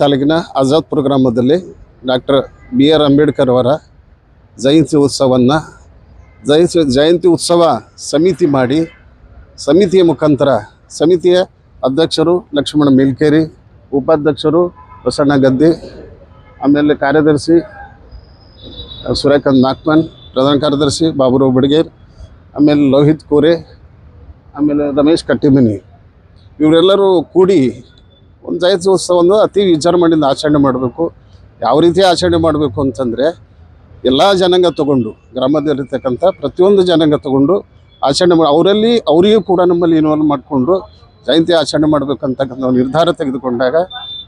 ತಾಲೂಕಿನ ಆಜಾದ್ಪುರ ಗ್ರಾಮದಲ್ಲಿ doctor B R Ambedkar ಅವರ ಜಯಂತಿ ಉತ್ಸವವನ್ನು ಜಯಂತಿ ಜಯಂತಿ ಉತ್ಸವ ಸಮಿತಿ ಮಾಡಿ ಸಮಿತಿಯ ಮುಖಾಂತರ ಸಮಿತಿಯ ಅಧ್ಯಕ್ಷರು ಲಕ್ಷ್ಮಣ ಮೇಲ್ಕೇರಿ, ಉಪಾಧ್ಯಕ್ಷರು ಬಸಣ್ಣ ಗದ್ದೆ, ಆಮೇಲೆ ಕಾರ್ಯದರ್ಶಿ ಸೂರ್ಯಕಾಂತ್ ನಾಗ್ಮನ್, ಪ್ರಧಾನ ಕಾರ್ಯದರ್ಶಿ ಬಾಬುರಾವ್ ಬಡ್ಗೇರ್, ಆಮೇಲೆ ಲೋಹಿತ್ ಕೋರೆ, ಆಮೇಲೆ ರಮೇಶ್ ಕಟ್ಟಿಮನಿ. ಇವರೆಲ್ಲರೂ ಕೂಡಿ ಒಂದು ಜಯಂತಿ ಉತ್ಸವವನ್ನು ಅತಿ ವಿಜೃಂಭಣೆಯಿಂದ ಆಚರಣೆ ಮಾಡಬೇಕು. ಯಾವ ರೀತಿ ಆಚರಣೆ ಮಾಡಬೇಕು ಅಂತಂದರೆ, ಎಲ್ಲ ಜನಾಂಗ ತಗೊಂಡು, ಗ್ರಾಮದಲ್ಲಿರ್ತಕ್ಕಂಥ ಪ್ರತಿಯೊಂದು ಜನಾಂಗ ತಗೊಂಡು ಆಚರಣೆ ಮಾಡಿ, ಅವರಲ್ಲಿ ಅವರಿಗೂ ಕೂಡ ನಮ್ಮಲ್ಲಿ ಇನ್ವಾಲ್ವ್ ಮಾಡಿಕೊಂಡು ಜಯಂತಿ ಆಚರಣೆ ಮಾಡಬೇಕಂತಕ್ಕಂಥ ನಿರ್ಧಾರ ತೆಗೆದುಕೊಂಡಾಗ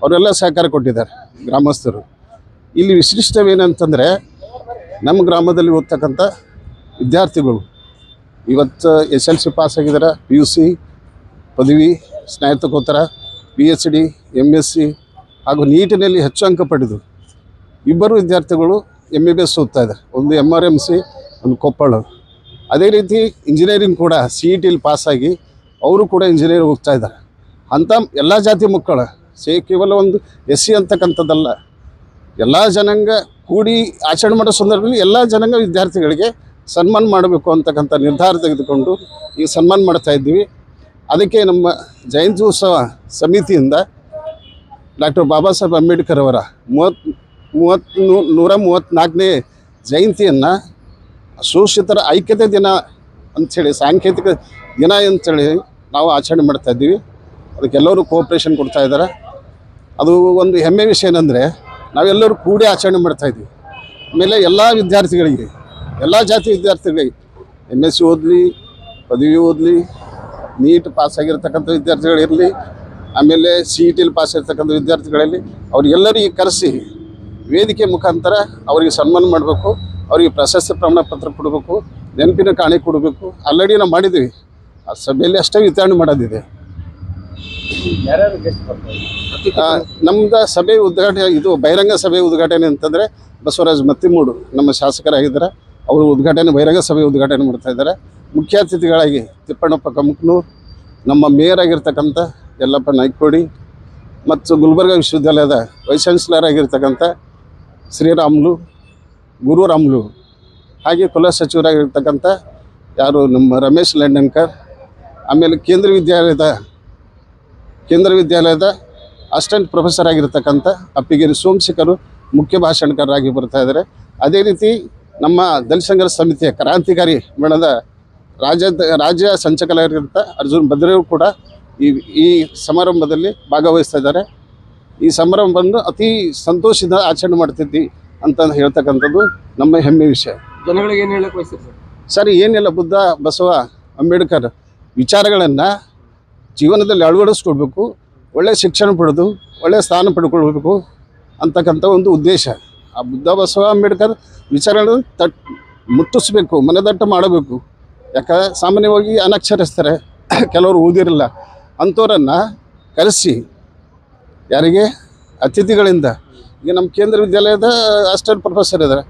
ಅವರೆಲ್ಲ ಸಹಕಾರ ಕೊಟ್ಟಿದ್ದಾರೆ ಗ್ರಾಮಸ್ಥರು. ಇಲ್ಲಿ ವಿಶಿಷ್ಟವೇನಂತಂದರೆ, ನಮ್ಮ ಗ್ರಾಮದಲ್ಲಿ ಓದ್ತಕ್ಕಂಥ ವಿದ್ಯಾರ್ಥಿಗಳು, ಇವತ್ತು ಎಸ್ ಎಲ್ ಸಿ ಪಾಸ್ ಆಗಿದ್ದಾರೆ ಪಿ ಯು ಸಿ ಪದವಿ, ಸ್ನಾತಕೋತ್ತರ P H D M S C ಹಾಗೂ ನೀಟಿನಲ್ಲಿ ಹೆಚ್ಚು ಅಂಕ ಪಡೆದು ಇಬ್ಬರು ವಿದ್ಯಾರ್ಥಿಗಳು ಎಂ ಬಿ ಬಿ ಎಸ್ ಓದ್ತಾ ಇದ್ದಾರೆ ಒಂದು ಎಂ ಆರ್ ಎಂ ಸಿ ಒಂದು ಕೊಪ್ಪಳ. ಅದೇ ರೀತಿ ಇಂಜಿನಿಯರಿಂಗ್ ಕೂಡ ಸಿ ಇ ಟಿಲಿ ಪಾಸಾಗಿ ಅವರು ಕೂಡ ಇಂಜಿನಿಯರಿಂಗ್ ಹೋಗ್ತಾ ಇದ್ದಾರೆ. ಅಂಥ ಎಲ್ಲ ಜಾತಿ ಮಕ್ಕಳು, ಸೇ ಕೇವಲ ಒಂದು ಎಸ್ ಸಿ ಅಂತಕ್ಕಂಥದ್ದಲ್ಲ, ಎಲ್ಲ ಜನಾಂಗ ಕೂಡಿ ಆಚರಣೆ ಮಾಡೋ ಸಂದರ್ಭದಲ್ಲಿ ಎಲ್ಲ ಜನಾಂಗ ವಿದ್ಯಾರ್ಥಿಗಳಿಗೆ ಸನ್ಮಾನ ಮಾಡಬೇಕು ಅಂತಕ್ಕಂಥ ನಿರ್ಧಾರ ತೆಗೆದುಕೊಂಡು ಈಗ ಸನ್ಮಾನ ಮಾಡ್ತಾ ಇದ್ದೀವಿ. ಅದಕ್ಕೆ ನಮ್ಮ ಜಯಂತಿ ಉತ್ಸವ ಸಮಿತಿಯಿಂದ ಡಾಕ್ಟರ್ ಬಾಬಾ ಸಾಹೇಬ್ ಅಂಬೇಡ್ಕರ್ ಅವರ ಮೂವತ್ತು ಮೂವತ್ತು ನೂರ ಮೂವತ್ತ್ನಾಲ್ಕನೇ ಜಯಂತಿಯನ್ನು ಶೋಷಿತರ ಐಕ್ಯತೆ ದಿನ ಅಂಥೇಳಿ, ಸಾಂಕೇತಿಕ ದಿನ ಅಂಥೇಳಿ ನಾವು ಆಚರಣೆ ಮಾಡ್ತಾ ಇದ್ದೀವಿ. ಅದಕ್ಕೆಲ್ಲರೂ ಕೋಪ್ರೇಷನ್ ಕೊಡ್ತಾ ಇದ್ದಾರೆ. ಅದು ಒಂದು ಹೆಮ್ಮೆ ವಿಷಯ ಏನಂದರೆ, ನಾವೆಲ್ಲರೂ ಕೂಡಿ ಆಚರಣೆ ಮಾಡ್ತಾ ಇದ್ದೀವಿ. ಆಮೇಲೆ ಎಲ್ಲ ವಿದ್ಯಾರ್ಥಿಗಳಿಗೆ, ಎಲ್ಲ ಜಾತಿ ವಿದ್ಯಾರ್ಥಿಗಳಿಗೆ ಎಂ ಎಸ್ ಸಿ ಓದಲಿ, ಪದವಿ ಓದಲಿ ನೀಟ್ ಪಾಸ್ ಆಗಿರ್ತಕ್ಕಂಥ ವಿದ್ಯಾರ್ಥಿಗಳಿರಲಿ ಆಮೇಲೆ ಸಿ ಇ ಟಿಲಿ ಪಾಸ್ ಆಗಿರ್ತಕ್ಕಂಥ ವಿದ್ಯಾರ್ಥಿಗಳಲ್ಲಿ ಅವ್ರಿಗೆಲ್ಲರಿಗೆ ಕರೆಸಿ ವೇದಿಕೆ ಮುಖಾಂತರ ಅವರಿಗೆ ಸನ್ಮಾನ ಮಾಡಬೇಕು, ಅವರಿಗೆ ಪ್ರಶಸ್ತಿ ಪ್ರಮಾಣ ಪತ್ರ ಕೊಡಬೇಕು, ನೆನಪಿನ ಕಾಣಿ ಕೊಡಬೇಕು. ಆಲ್ರೆಡಿ ನಾವು ಮಾಡಿದ್ದೀವಿ. ಆ ಸಭೆಯಲ್ಲಿ ಅಷ್ಟೇ ವಿತರಣೆ ಮಾಡೋದಿದೆ. ನಮ್ಮದು ಸಭೆ ಉದ್ಘಾಟನೆ, ಇದು ಬಹಿರಂಗ ಸಭೆ ಉದ್ಘಾಟನೆ ಅಂತಂದರೆ ಬಸವರಾಜ್ ಮತ್ತಿಮೂಡು ನಮ್ಮ ಶಾಸಕರಾಗಿದ್ದಾರೆ. ಅವರು ಉದ್ಘಾಟನೆ, ಬಹಿರಂಗ ಸಭೆ ಉದ್ಘಾಟನೆ ಮಾಡ್ತಾ ಇದ್ದಾರೆ. ಮುಖ್ಯ ಅತಿಥಿಗಳಾಗಿ ತಿಪ್ಪಣ್ಣಪ್ಪ ಕಮಕ್ನೂರ್, ನಮ್ಮ ಮೇಯರ್ ಆಗಿರ್ತಕ್ಕಂಥ ಯಲ್ಲಪ್ಪ ನಾಯ್ಕೋಡಿ ಮತ್ತು ಗುಲ್ಬರ್ಗ ವಿಶ್ವವಿದ್ಯಾಲಯದ ವೈಸ್ ಚಾನ್ಸಲರ್ ಆಗಿರ್ತಕ್ಕಂಥ ಶ್ರೀರಾಮ್ಲು, ಗುರುರಾಮ್ಲು, ಹಾಗೆ ಕುಲ ಸಚಿವರಾಗಿರ್ತಕ್ಕಂಥ ಯಾರು ನಮ್ಮ ರಮೇಶ್ ಲಂಡನ್ಕರ್, ಆಮೇಲೆ ಕೇಂದ್ರ ವಿದ್ಯಾಲಯದ ಕೇಂದ್ರ ವಿದ್ಯಾಲಯದ ಅಸಿಸ್ಟೆಂಟ್ ಪ್ರೊಫೆಸರ್ ಆಗಿರ್ತಕ್ಕಂಥ ಅಪ್ಪಿಗೇರಿ ಸೋಮಶೇಖರು ಮುಖ್ಯ ಭಾಷಣಕಾರರಾಗಿ ಬರ್ತಾ ಇದ್ದಾರೆ. ಅದೇ ರೀತಿ ನಮ್ಮ ದಲಿತ ಸಂಘರ್ಷ ಸಮಿತಿಯ ಕ್ರಾಂತಿಕಾರಿ ಮೇಳದ ರಾಜ್ಯ ರಾಜ್ಯ ಸಂಚಾಲಕರಾಗಿರ್ತ ಅರ್ಜುನ್ ಭದ್ರೇವ್ ಕೂಡ ಈ ಈ ಸಮಾರಂಭದಲ್ಲಿ ಭಾಗವಹಿಸ್ತಾ ಇದ್ದಾರೆ. ಈ ಸಮಾರಂಭವನ್ನು ಅತಿ ಸಂತೋಷದಿಂದ ಆಚರಣೆ ಮಾಡ್ತಿದ್ವಿ ಅಂತ ಹೇಳ್ತಕ್ಕಂಥದ್ದು ನಮ್ಮ ಹೆಮ್ಮೆ ವಿಷಯ. ಜನಗಳಿಗೆ ಏನು ಹೇಳಕ್ಕೆ ಬಯಸ್ತೀರಿ ಸರ್? ಏನಿಲ್ಲ ಬುದ್ಧ ಬಸವ ಅಂಬೇಡ್ಕರ್ ವಿಚಾರಗಳನ್ನು ಜೀವನದಲ್ಲಿ ಅಳವಡಿಸ್ಕೊಡ್ಬೇಕು ಒಳ್ಳೆಯ ಶಿಕ್ಷಣ ಪಡೆದು ಒಳ್ಳೆಯ ಸ್ಥಾನ ಪಡ್ಕೊಳ್ಬೇಕು ಅಂತಕ್ಕಂಥ ಒಂದು ಉದ್ದೇಶ. ಆ ಬುದ್ಧ ಬಸವ ಅಂಬೇಡ್ಕರ್ ವಿಚಾರಗಳನ್ನು ತಟ್ ಮುಟ್ಟಿಸ್ಬೇಕು ಮನದಟ್ಟು ಮಾಡಬೇಕು. ಯಾಕೆ ಸಾಮಾನ್ಯವಾಗಿ ಅನಕ್ಷರಿಸ್ತಾರೆ ಕೆಲವರು ಓದಿರಲ್ಲ. ಅಂಥವ್ರನ್ನು ಕರೆಸಿ ಯಾರಿಗೆ? ಅತಿಥಿಗಳಿಂದ. ಈಗ ನಮ್ಮ ಕೇಂದ್ರ ವಿದ್ಯಾಲಯದ ಅಸ್ಟೆಂಟ್ ಪ್ರೊಫೆಸರ್ ಇದ್ದಾರೆ.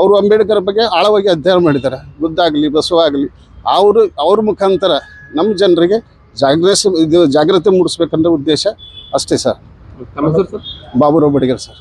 ಅವರು ಅಂಬೇಡ್ಕರ್ ಬಗ್ಗೆ ಆಳವಾಗಿ ಅಧ್ಯಯನ ಮಾಡಿದ್ದಾರೆ. ಬುದ್ಧ ಆಗಲಿ ಬಸವ ಆಗಲಿ ಅವರು ಅವ್ರ ಮುಖಾಂತರ ನಮ್ಮ ಜನರಿಗೆ ಜಾಗೃತಿ ಇದು ಜಾಗೃತಿ ಮೂಡಿಸ್ಬೇಕನ್ನೋ ಉದ್ದೇಶ ಅಷ್ಟೇ ಸರ್. ಬಾಬುರಾವ್ ಬಡಿಗರ್ ಸರ್.